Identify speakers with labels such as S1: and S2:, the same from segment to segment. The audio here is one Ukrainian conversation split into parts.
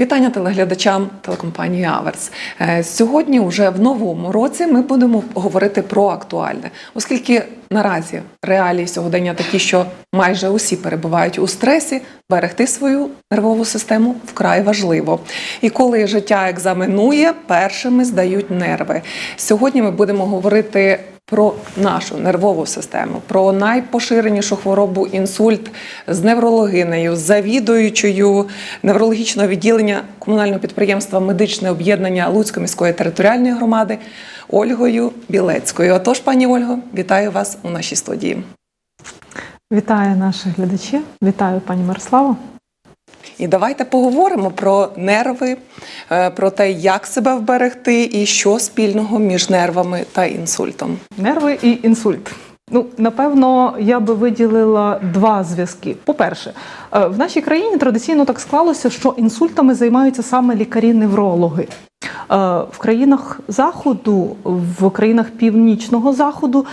S1: Вітання телеглядачам телекомпанії Аверс. Е, Сьогодні, уже в новому році, ми будемо говорити про актуальне, оскільки наразі реалії сьогодення такі, що майже усі перебувають у стресі, берегти свою нервову систему вкрай важливо. І коли життя екзаменує, першими здають нерви. Сьогодні ми будемо говорити. Про нашу нервову систему, про найпоширенішу хворобу інсульт з неврологинею, завідуючою неврологічного відділення комунального підприємства Медичне об'єднання Луцької міської територіальної громади Ольгою Білецькою. Отож, пані Ольго, вітаю вас у нашій студії.
S2: Вітаю наших глядачів, вітаю пані Мирославу.
S1: І давайте поговоримо про нерви, е, про те, як себе вберегти і що спільного між нервами та інсультом.
S2: Нерви і інсульт. Ну, напевно, я би виділила два зв'язки. По-перше, е, в нашій країні традиційно так склалося, що інсультами займаються саме лікарі-неврологи. Е, В країнах заходу, в країнах північного заходу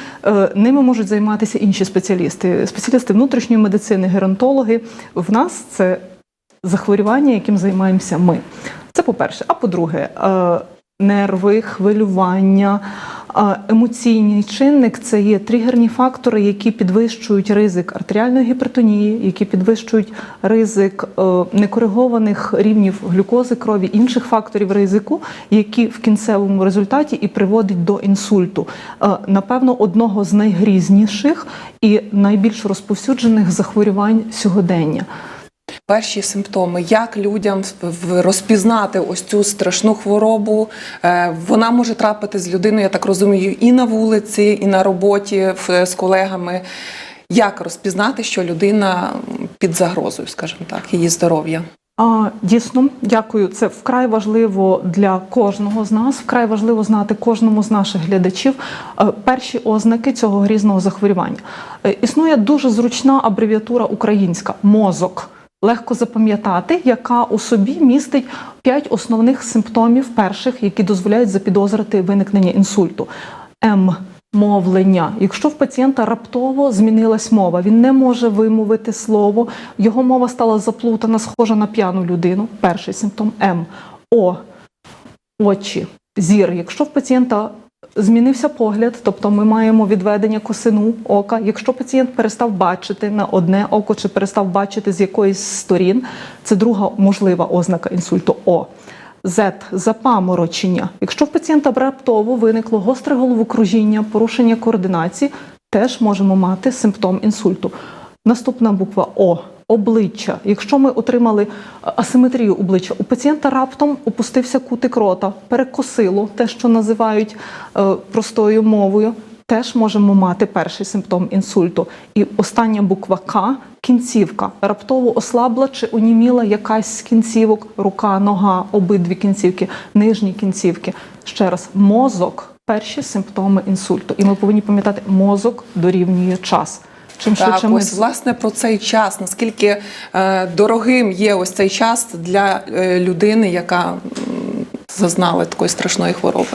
S2: ними можуть займатися інші спеціалісти, спеціалісти внутрішньої медицини, геронтологи. В нас це захворювання, яким займаємося ми. Це по-перше. А по-друге, е, нерви, хвилювання, е, емоційний чинник це є тригерні фактори, які підвищують ризик артеріальної гіпертонії, які підвищують ризик е, некоригованих рівнів глюкози крові, інших факторів ризику, які в кінцевому результаті і приводять до інсульту. Напевно, одного з найгрізніших і найбільш розповсюджених захворювань сьогодення.
S1: Перші симптоми, як людям розпізнати ось цю страшну хворобу. Е, Вона може трапити з людиною, я так розумію, і на вулиці, і на роботі з колегами. Як розпізнати, що людина під загрозою, скажімо так, її здоров'я?
S2: А, дійсно, дякую. Це вкрай важливо для кожного з нас. Вкрай важливо знати кожному з наших глядачів е, перші ознаки цього грізного захворювання. Е, Існує дуже зручна абревіатура українська мозок. Легко запам'ятати, яка у собі містить п'ять основних симптомів перших, які дозволяють запідозрити виникнення інсульту. М мовлення. Якщо в пацієнта раптово змінилась мова, він не може вимовити слово, його мова стала заплутана, схожа на п'яну людину. Перший симптом М. О. Очі, зір. Якщо в пацієнта змінився погляд, тобто ми маємо відведення косину ока. Якщо пацієнт перестав бачити на одне око чи перестав бачити з якоїсь з сторін, це друга можлива ознака інсульту. О. Z – запаморочення. Якщо в пацієнта раптово виникло гостре головокружіння, порушення координації, теж можемо мати симптом інсульту. Наступна буква О обличчя. Якщо ми отримали е, асиметрію обличчя, у пацієнта раптом опустився кутик рота, перекосило, те, що називають е, простою мовою, теж можемо мати перший симптом інсульту. І остання буква К кінцівка. Раптово ослабла чи оніміла якась з кінцівок, рука, нога, обидві кінцівки, нижні кінцівки. Ще раз, мозок перші симптоми інсульту. І ми повинні пам'ятати, мозок дорівнює час. Чим
S1: Так,
S2: швидше ми
S1: ось власне про цей час. Наскільки е, дорогим є ось цей час для е, людини, яка зазнала такої страшної хвороби?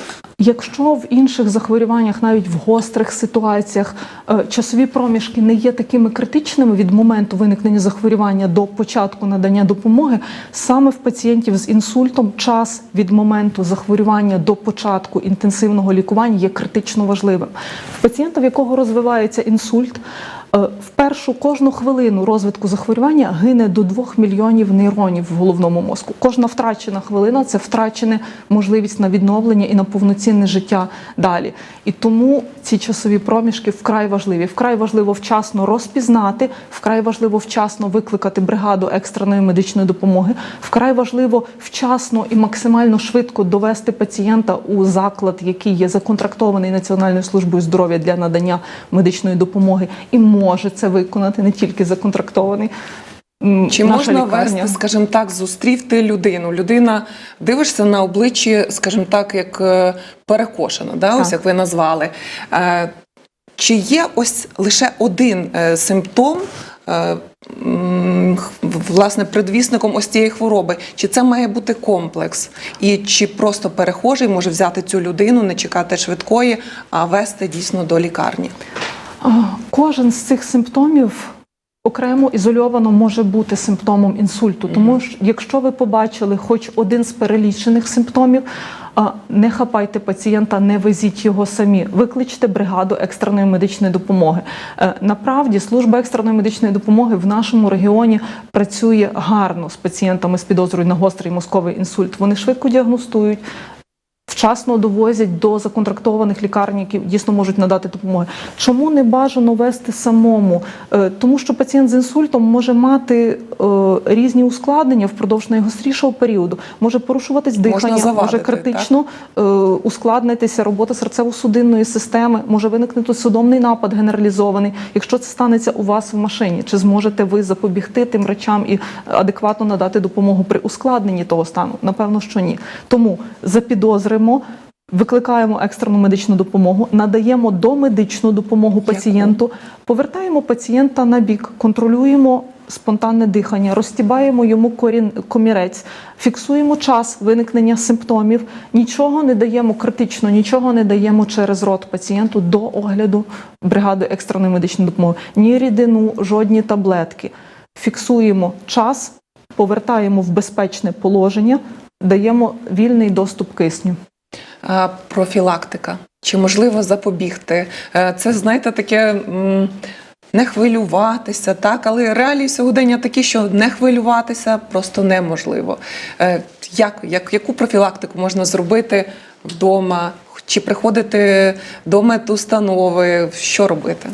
S2: Якщо в інших захворюваннях, навіть в гострих ситуаціях, е, часові проміжки не є такими критичними від моменту виникнення захворювання до початку надання допомоги, саме в пацієнтів з інсультом час від моменту захворювання до початку інтенсивного лікування є критично важливим. В пацієнта, в якого розвивається інсульт, в першу кожну хвилину розвитку захворювання гине до 2 мільйонів нейронів в головному мозку. Кожна втрачена хвилина це втрачена можливість на відновлення і на повноцінне життя далі. І тому ці часові проміжки вкрай важливі. Вкрай важливо вчасно розпізнати, вкрай важливо вчасно викликати бригаду екстреної медичної допомоги. Вкрай важливо вчасно і максимально швидко довести пацієнта у заклад, який є законтрактований Національною службою здоров'я для надання медичної допомоги, і може це виконати не тільки законтрактований.
S1: Чи
S2: наша
S1: можна
S2: лікарня.
S1: вести, скажімо так, зустрів ти людину? Людина дивишся на обличчі, скажімо так, як е, перекошена, да? ось як ви назвали. Е, Чи є ось лише один е, симптом? Власне, предвісником ось цієї хвороби, чи це має бути комплекс, і чи просто перехожий може взяти цю людину, не чекати швидкої, а вести дійсно до лікарні?
S2: Кожен з цих симптомів окремо ізольовано може бути симптомом інсульту. Тому що якщо ви побачили хоч один з перелічених симптомів, не хапайте пацієнта, не везіть його самі. Викличте бригаду екстреної медичної допомоги. Е, Направді, служба екстреної медичної допомоги в нашому регіоні працює гарно з пацієнтами з підозрою на гострий мозковий інсульт. Вони швидко діагностують. Вчасно довозять до законтрактованих лікарень, які дійсно можуть надати допомоги. Чому не бажано вести самому? Е, Тому що пацієнт з інсультом може мати е, різні ускладнення впродовж найгострішого періоду, може порушуватись дихання,
S1: завадити,
S2: може критично е, ускладнитися робота серцево-судинної системи, може виникнути судомний напад генералізований. Якщо це станеться у вас в машині, чи зможете ви запобігти тим речам і адекватно надати допомогу при ускладненні того стану? Напевно, що ні. Тому запідозримо. Викликаємо екстрену медичну допомогу, надаємо домедичну допомогу пацієнту, повертаємо пацієнта на бік, контролюємо спонтанне дихання, розтібаємо йому корін, комірець, фіксуємо час виникнення симптомів, нічого не даємо критично, нічого не даємо через рот пацієнту до огляду бригади екстреної медичної допомоги. Ні рідину, жодні таблетки. Фіксуємо час, повертаємо в безпечне положення, даємо вільний доступ кисню.
S1: А, профілактика. Чи можливо запобігти? Е, Це, знаєте, таке не хвилюватися, так, але реалії сьогодення такі, що не хвилюватися просто неможливо. Е, Як, як, яку профілактику можна зробити вдома? Чи приходити до медустанови? Що робити?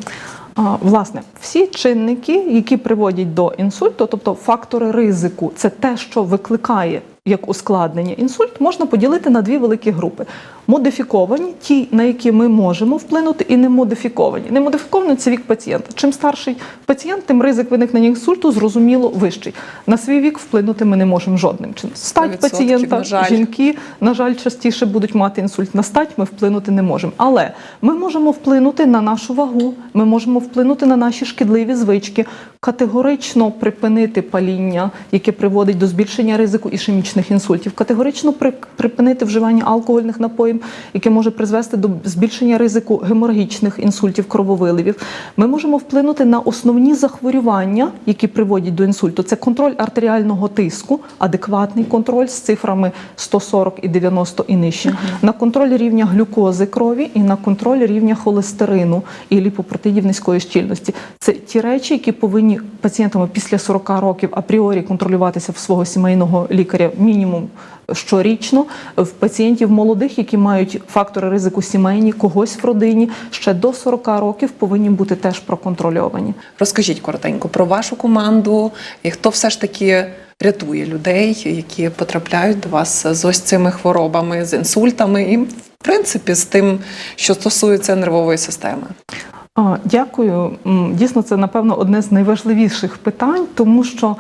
S2: Власне, всі чинники, які приводять до інсульту, тобто фактори ризику, це те, що викликає як ускладнення інсульт, можна поділити на дві великі групи: модифіковані, ті, на які ми можемо вплинути, і немодифіковані. Немодифіковані це вік пацієнта. Чим старший пацієнт, тим ризик виникнення інсульту зрозуміло вищий. На свій вік вплинути ми не можемо жодним чином. Стать пацієнта,
S1: на
S2: жінки, на жаль, частіше будуть мати інсульт. На стать ми вплинути не можемо. Але ми можемо вплинути на нашу вагу, ми можемо вплинути на наші шкідливі звички, категорично припинити паління, яке приводить до збільшення ризику ішемічних інсультів, категорично припинити вживання алкогольних напоїв, яке може призвести до збільшення ризику геморагічних інсультів, крововиливів. Ми можемо вплинути на основні захворювання, які приводять до інсульту. Це контроль артеріального тиску, адекватний контроль з цифрами 140 і 90 і нижче, на контроль рівня глюкози крові і на контроль рівня холестерину і ліпопротидів низької щільності. Це ті речі, які повинні пацієнтами після 40 років апріорі контролюватися в свого сімейного лікаря мінімум щорічно. В пацієнтів молодих, які мають фактори ризику сімейні, когось в родині, ще до 40 років повинні бути теж проконтрольовані.
S1: Розкажіть коротенько про вашу команду і хто все ж таки рятує людей, які потрапляють до вас з ось цими хворобами, з інсультами, і в принципі з тим, що стосується нервової системи.
S2: Дякую. Дійсно, це напевно одне з найважливіших питань, тому що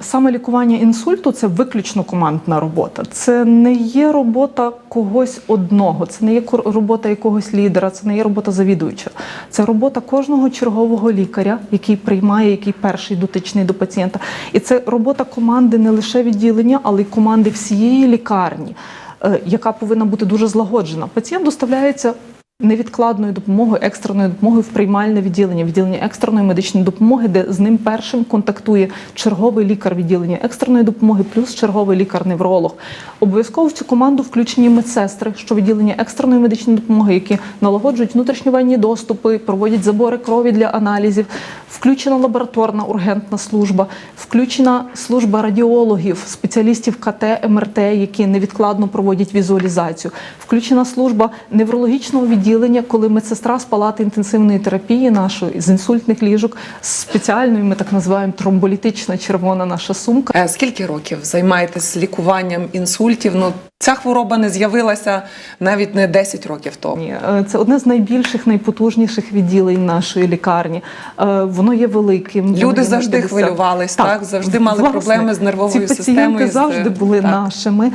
S2: саме лікування інсульту це виключно командна робота. Це не є робота когось одного, це не є робота якогось лідера, це не є робота завідуюча. Це робота кожного чергового лікаря, який приймає, який перший дотичний до пацієнта. І це робота команди не лише відділення, але й команди всієї лікарні, е, яка повинна бути дуже злагоджена. Пацієнт доставляється невідкладною допомогою, екстреною допомогою в приймальне відділення, відділення екстреної медичної допомоги, де з ним першим контактує черговий лікар відділення екстреної допомоги, плюс черговий лікар-невролог. Обов'язково в цю команду включені медсестри, що відділення екстреної медичної допомоги, які налагоджують внутрішньовенні доступи, проводять забори крові для аналізів. Включена лабораторна ургентна служба, включена служба радіологів, спеціалістів КТ, МРТ, які невідкладно проводять візуалізацію. Включена служба неврологічного відділення, коли медсестра з палати інтенсивної терапії нашої з інсультних ліжок з спеціальною, ми так називаємо тромболітична червона наша сумка.
S1: Е, Скільки років займаєтесь лікуванням інсультів? Ну ця хвороба не з'явилася навіть не 10 років тому.
S2: Ні, е, Це одне з найбільших, найпотужніших відділень нашої лікарні. Е, Воно є великим.
S1: Люди
S2: є
S1: завжди
S2: 50.
S1: хвилювались, так? Завжди мали проблеми з нервовою
S2: ці
S1: системою,
S2: Пацієнти завжди були
S1: так.
S2: нашими.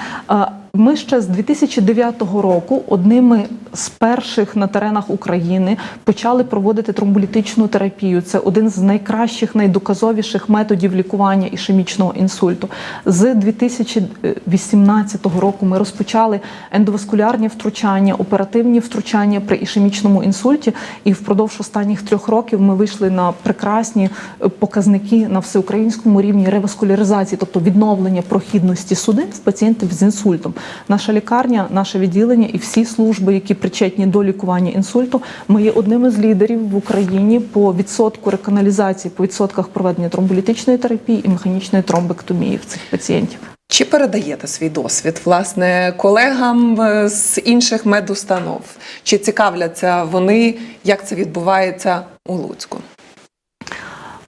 S2: Ми ще з 2009 року одними з перших на теренах України почали проводити тромболітичну терапію. Це один з найкращих, найдоказовіших методів лікування ішемічного інсульту. З 2018 року ми розпочали ендоваскулярні втручання, оперативні втручання при ішемічному інсульті. І впродовж останніх трьох років ми вийшли на прекрасні е, показники на всеукраїнському рівні реваскуляризації, тобто відновлення прохідності судин в пацієнтів з інсультом. Наша лікарня, наше відділення і всі служби, які причетні до лікування інсульту, ми є одними з лідерів в Україні по відсотку реканалізації, по відсотках проведення тромболітичної терапії і механічної тромбектомії в цих пацієнтів.
S1: Чи передаєте свій досвід власне колегам е, з інших медустанов? Чи цікавляться вони, як це відбувається у Луцьку?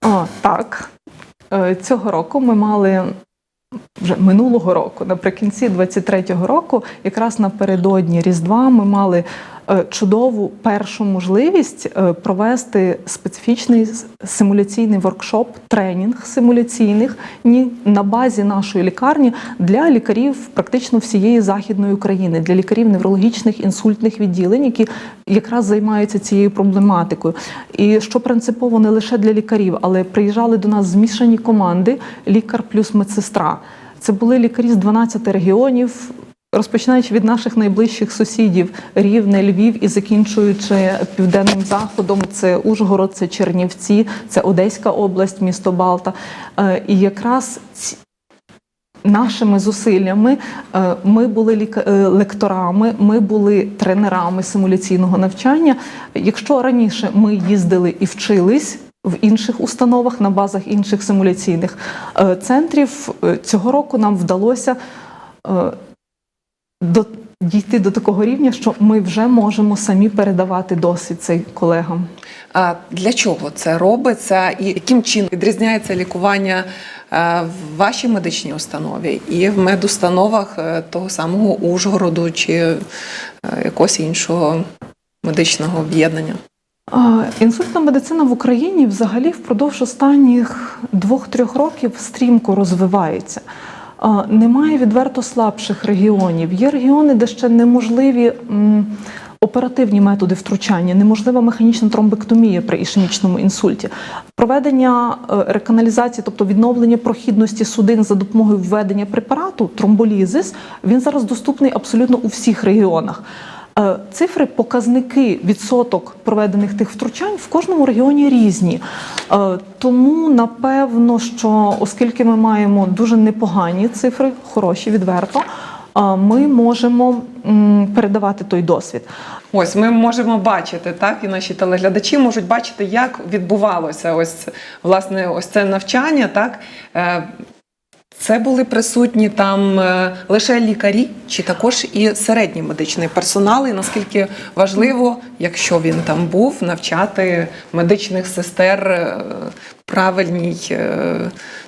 S2: А, так, Е, цього року ми мали. Вже минулого року, наприкінці 23-го року, якраз напередодні Різдва, ми мали чудову першу можливість е, провести специфічний симуляційний воркшоп, тренінг симуляційних на базі нашої лікарні для лікарів практично всієї західної України, для лікарів неврологічних інсультних відділень, які якраз займаються цією проблематикою. І що принципово не лише для лікарів, але приїжджали до нас змішані команди, лікар плюс медсестра. Це були лікарі з 12 регіонів. Розпочинаючи від наших найближчих сусідів Рівне, Львів і закінчуючи південним заходом, це Ужгород, це Чернівці, це Одеська область, місто Балта. Е, І якраз Нашими зусиллями е, ми були е, лекторами, ми були тренерами симуляційного навчання. Якщо раніше ми їздили і вчились в інших установах на базах інших симуляційних центрів, цього року нам вдалося до, дійти до такого рівня, що ми вже можемо самі передавати досвід цей колегам.
S1: А для чого це робиться, і яким чином відрізняється лікування е, в вашій медичній установі і в медустановах е, того самого Ужгороду чи е, якогось іншого медичного об'єднання?
S2: Інсультна медицина в Україні взагалі впродовж останніх двох-трьох років стрімко розвивається. Немає відверто слабших регіонів. Є регіони, де ще неможливі оперативні методи втручання, неможлива механічна тромбектомія при ішемічному інсульті. Проведення е, реканалізації, тобто відновлення прохідності судин за допомогою введення препарату тромболізис, він зараз доступний абсолютно у всіх регіонах. Е, Цифри, показники, відсоток проведених тих втручань в кожному регіоні різні. Е, Тому напевно, що оскільки ми маємо дуже непогані цифри, хороші, відверто, е, ми можемо передавати той досвід.
S1: Ось ми можемо бачити, так, і наші телеглядачі можуть бачити, як відбувалося ось власне ось це навчання. Так це були присутні там е, лише лікарі, чи також і середній медичний персонал. І наскільки важливо, якщо він там був, навчати медичних сестер е, правильній, е,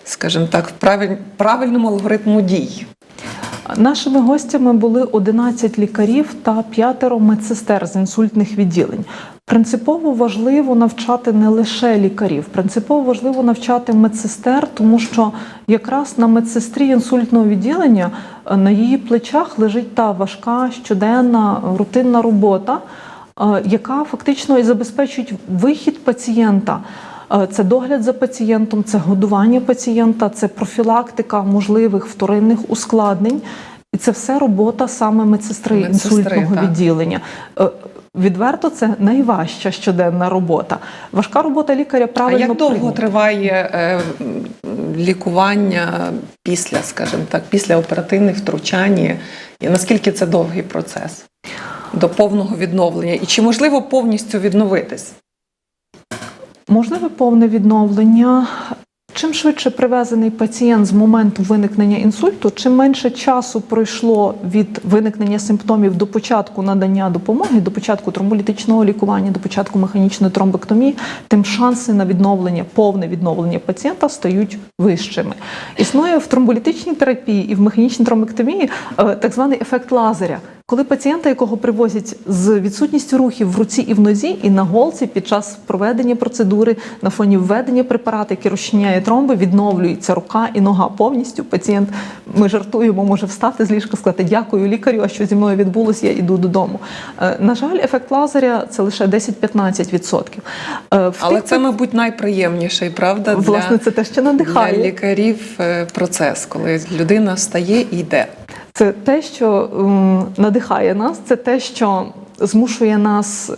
S1: скажімо так, правиль- правильному алгоритму дій.
S2: Нашими гостями були 11 лікарів та п'ятеро медсестер з інсультних відділень. Принципово важливо навчати не лише лікарів, принципово важливо навчати медсестер, тому що якраз на медсестрі інсультного відділення е, на її плечах лежить та важка щоденна рутинна робота, е, яка фактично і забезпечує вихід пацієнта. Е, Це догляд за пацієнтом, це годування пацієнта, це профілактика можливих вторинних ускладнень. І це все робота саме медсестри,
S1: Медсестри,
S2: інсультного
S1: так.
S2: відділення. Відверто, це найважча щоденна робота. Важка робота лікаря
S1: А
S2: правильно
S1: як довго
S2: прийняти.
S1: триває е, лікування після, скажімо так, після оперативних втручань? І наскільки це довгий процес до повного відновлення? І чи можливо повністю відновитись?
S2: Можливе повне відновлення. Чим швидше привезений пацієнт з моменту виникнення інсульту, чим менше часу пройшло від виникнення симптомів до початку надання допомоги, до початку тромболітичного лікування, до початку механічної тромбектомії, тим шанси на відновлення, повне відновлення пацієнта стають вищими. Існує в тромболітичній терапії і в механічній тромбектомії е, так званий ефект лазеря. Коли пацієнта, якого привозять з відсутністю рухів в руці і в нозі, і на голці під час проведення процедури на фоні введення препарату, який розчиняє тромби, відновлюється рука і нога повністю. Пацієнт, ми жартуємо, може встати з ліжка, сказати дякую лікарю, а що зі мною відбулося, я йду додому. Е, На жаль, ефект лазеря це лише 10-15%. Е,
S1: Але
S2: тих
S1: це, мабуть, найприємніший, правда,
S2: Власне, це те, що надихає.
S1: для лікарів е, процес, коли людина встає і йде.
S2: Це те, що надихає нас, це те, що змушує нас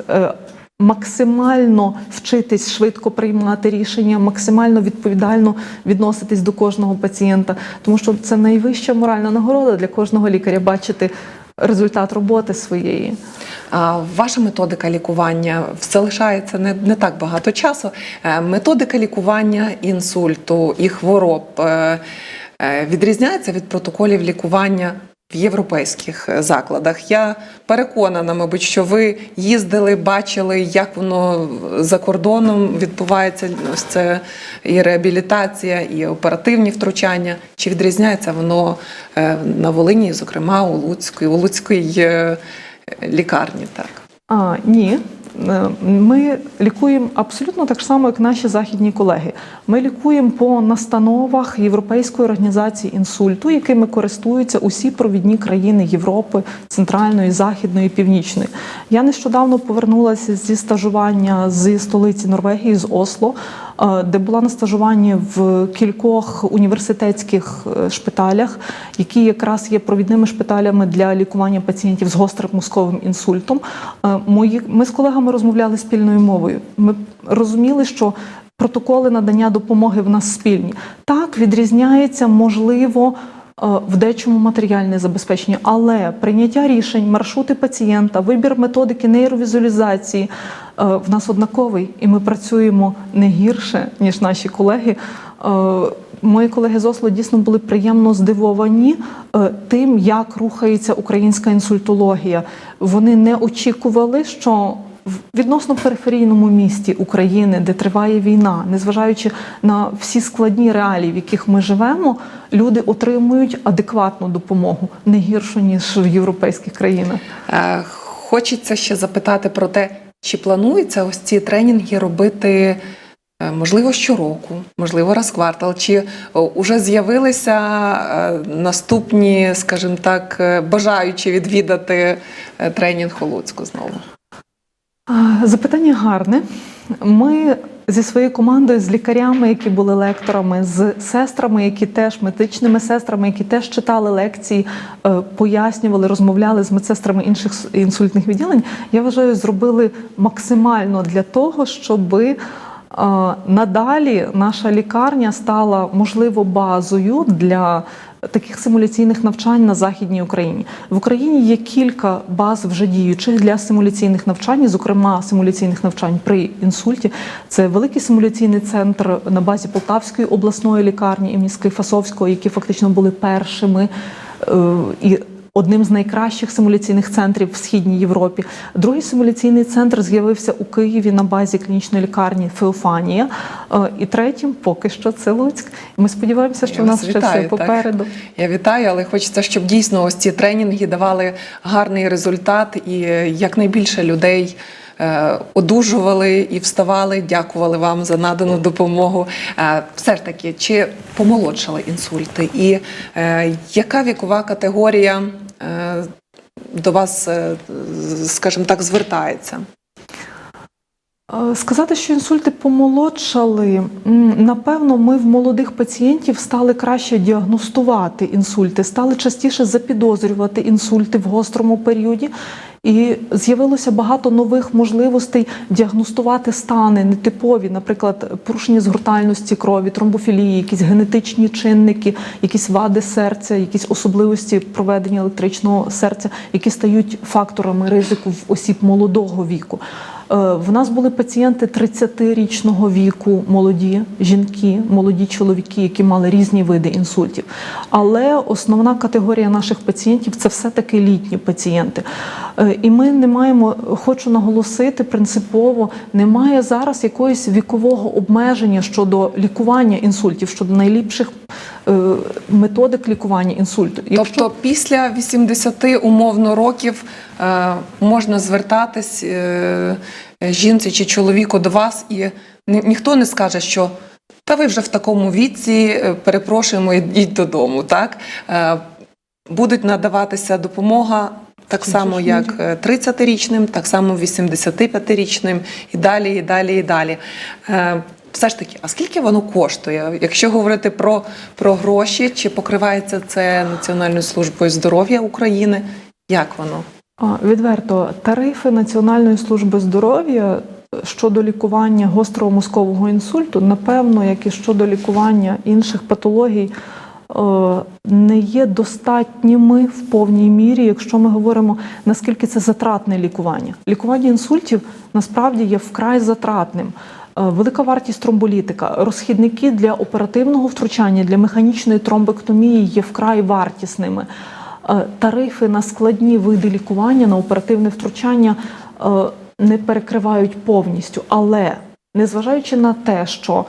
S2: максимально вчитись швидко приймати рішення, максимально відповідально відноситись до кожного пацієнта, тому що це найвища моральна нагорода для кожного лікаря бачити результат роботи своєї.
S1: А ваша методика лікування все залишається не, не так багато часу. Е, Методика лікування інсульту і хвороб е, е, відрізняється від протоколів лікування в європейських е, закладах. Я переконана, мабуть, що ви їздили, бачили, як воно за кордоном відбувається. Ось це і реабілітація, і оперативні втручання. Чи відрізняється воно е, на Волині, зокрема у Луцькій, у Луцькій е, лікарні? Так.
S2: А, ні. Е, Ми лікуємо абсолютно так само, як наші західні колеги. Ми лікуємо по настановах Європейської організації інсульту, якими користуються усі провідні країни Європи, Центральної, Західної, Північної. Я нещодавно повернулася зі стажування зі столиці Норвегії, з Осло, де була на стажуванні в кількох університетських е, шпиталях, які якраз є провідними шпиталями для лікування пацієнтів з гострим мозковим інсультом. Е, Мої ми з колегами розмовляли спільною мовою. Ми розуміли, що протоколи надання допомоги в нас спільні. Так відрізняється, можливо. Е, В дечому матеріальне забезпечення, але прийняття рішень, маршрути пацієнта, вибір методики нейровізуалізації е, в нас однаковий, і ми працюємо не гірше ніж наші колеги. Е, Мої колеги з Осло дійсно були приємно здивовані тим, як рухається українська інсультологія. Вони не очікували, що в відносно периферійному місті України, де триває війна, незважаючи на всі складні реалії, в яких ми живемо, люди отримують адекватну допомогу не гіршу ніж в європейських країнах.
S1: Е, Хочеться ще запитати про те, чи планується ось ці тренінги робити. е, Можливо, щороку, можливо, раз квартал, чи вже з'явилися е, наступні, скажімо так, бажаючі відвідати тренінг у Луцьку знову?
S2: Запитання гарне. Ми зі своєю командою, з лікарями, які були лекторами, з сестрами, які теж медичними сестрами, які теж читали лекції, е, пояснювали, розмовляли з медсестрами інших інсультних відділень. Я вважаю, зробили максимально для того, щоби. е, Надалі наша лікарня стала можливо базою для таких симуляційних навчань на західній Україні. В Україні є кілька баз вже діючих для симуляційних навчань, зокрема симуляційних навчань при інсульті. Це великий симуляційний центр на базі Полтавської обласної лікарні імені Фасовського, які фактично були першими е, і. Одним з найкращих симуляційних центрів в східній Європі. Другий симуляційний центр з'явився у Києві на базі клінічної лікарні Феофанія. Е, І третім поки що це Луцьк. Ми сподіваємося, що
S1: Я
S2: в нас
S1: вас
S2: ще все
S1: вітаю, так.
S2: попереду.
S1: Я вітаю, але хочеться, щоб дійсно ось ці тренінги давали гарний результат і е, якнайбільше людей. Е, Одужували і вставали, дякували вам за надану допомогу. Е, Все ж таки, чи помолодшали інсульти, і е, яка вікова категорія до вас, скажімо так, звертається?
S2: Сказати, що інсульти помолодшали, напевно, ми в молодих пацієнтів стали краще діагностувати інсульти, стали частіше запідозрювати інсульти в гострому періоді. І з'явилося багато нових можливостей діагностувати стани нетипові, наприклад, порушення згортальності крові, тромбофілії, якісь генетичні чинники, якісь вади серця, якісь особливості проведення електричного серця, які стають факторами ризику в осіб молодого віку. Е, В нас були пацієнти 30-річного віку, молоді жінки, молоді чоловіки, які мали різні види інсультів. Але основна категорія наших пацієнтів це все-таки літні пацієнти. Е, І ми не маємо, хочу наголосити принципово, немає зараз якогось вікового обмеження щодо лікування інсультів, щодо найліпших методик лікування інсульту.
S1: Тобто після 80 умовно років е, можна звертатись е, жінці чи чоловіку до вас, і ніхто не скаже, що та ви вже в такому віці, е, перепрошуємо, йдіть додому. Так? Е, будуть надаватися допомога. Так само, як е, 30-річним, так само 85-річним і далі, і далі, і далі. Все ж таки, а скільки воно коштує? Якщо говорити про, про гроші, чи покривається це Національною службою здоров'я України? Як воно?
S2: Відверто, тарифи Національної служби здоров'я щодо лікування гострого мозкового інсульту, напевно, як і щодо лікування інших патологій, е, не є достатніми в повній мірі, якщо ми говоримо наскільки це затратне лікування. Лікування інсультів насправді є вкрай затратним. Е, Велика вартість тромболітика, розхідники для оперативного втручання, для механічної тромбектомії є вкрай вартісними. Е, Тарифи на складні види лікування, на оперативне втручання е, не перекривають повністю. Але незважаючи на те, що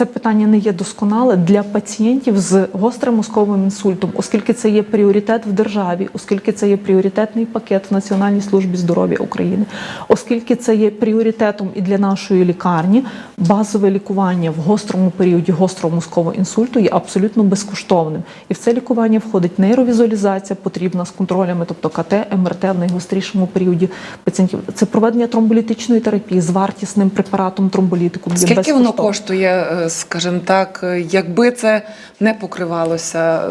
S2: це питання не є досконале для пацієнтів з гострим мозковим інсультом, оскільки це є пріоритет в державі, оскільки це є пріоритетний пакет в Національній службі здоров'я України, оскільки це є пріоритетом і для нашої лікарні, базове лікування в гострому періоді гострого мозкового інсульту є абсолютно безкоштовним. І в це лікування входить нейровізуалізація, потрібна з контролями, тобто КТ, МРТ в найгострішому періоді пацієнтів. Це проведення тромболітичної терапії з вартісним препаратом тромболітику.
S1: Скільки воно коштує, е, скажімо так, якби це не покривалося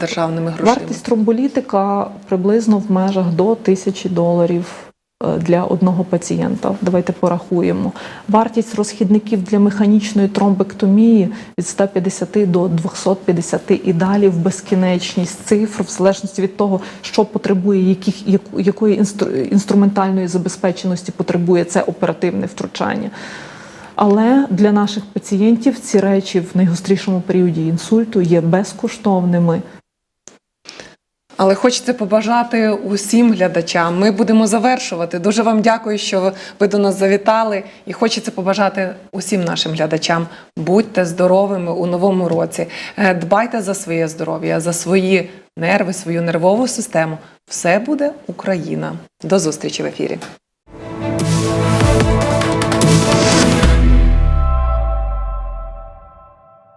S1: державними грошима?
S2: Вартість тромболітика приблизно в межах до тисячі доларів е, для одного пацієнта. Давайте порахуємо. Вартість розхідників для механічної тромбектомії від 150 до 250 і далі в безкінечність цифр, в залежності від того, що потребує, яких, якої інструментальної забезпеченості потребує це оперативне втручання. Але для наших пацієнтів ці речі в найгострішому періоді інсульту є безкоштовними.
S1: Але хочеться побажати усім глядачам. Ми будемо завершувати. Дуже вам дякую, що ви до нас завітали. І хочеться побажати усім нашим глядачам. Будьте здоровими у новому році. Е, Дбайте за своє здоров'я, за свої нерви, свою нервову систему. Все буде Україна. До зустрічі в ефірі.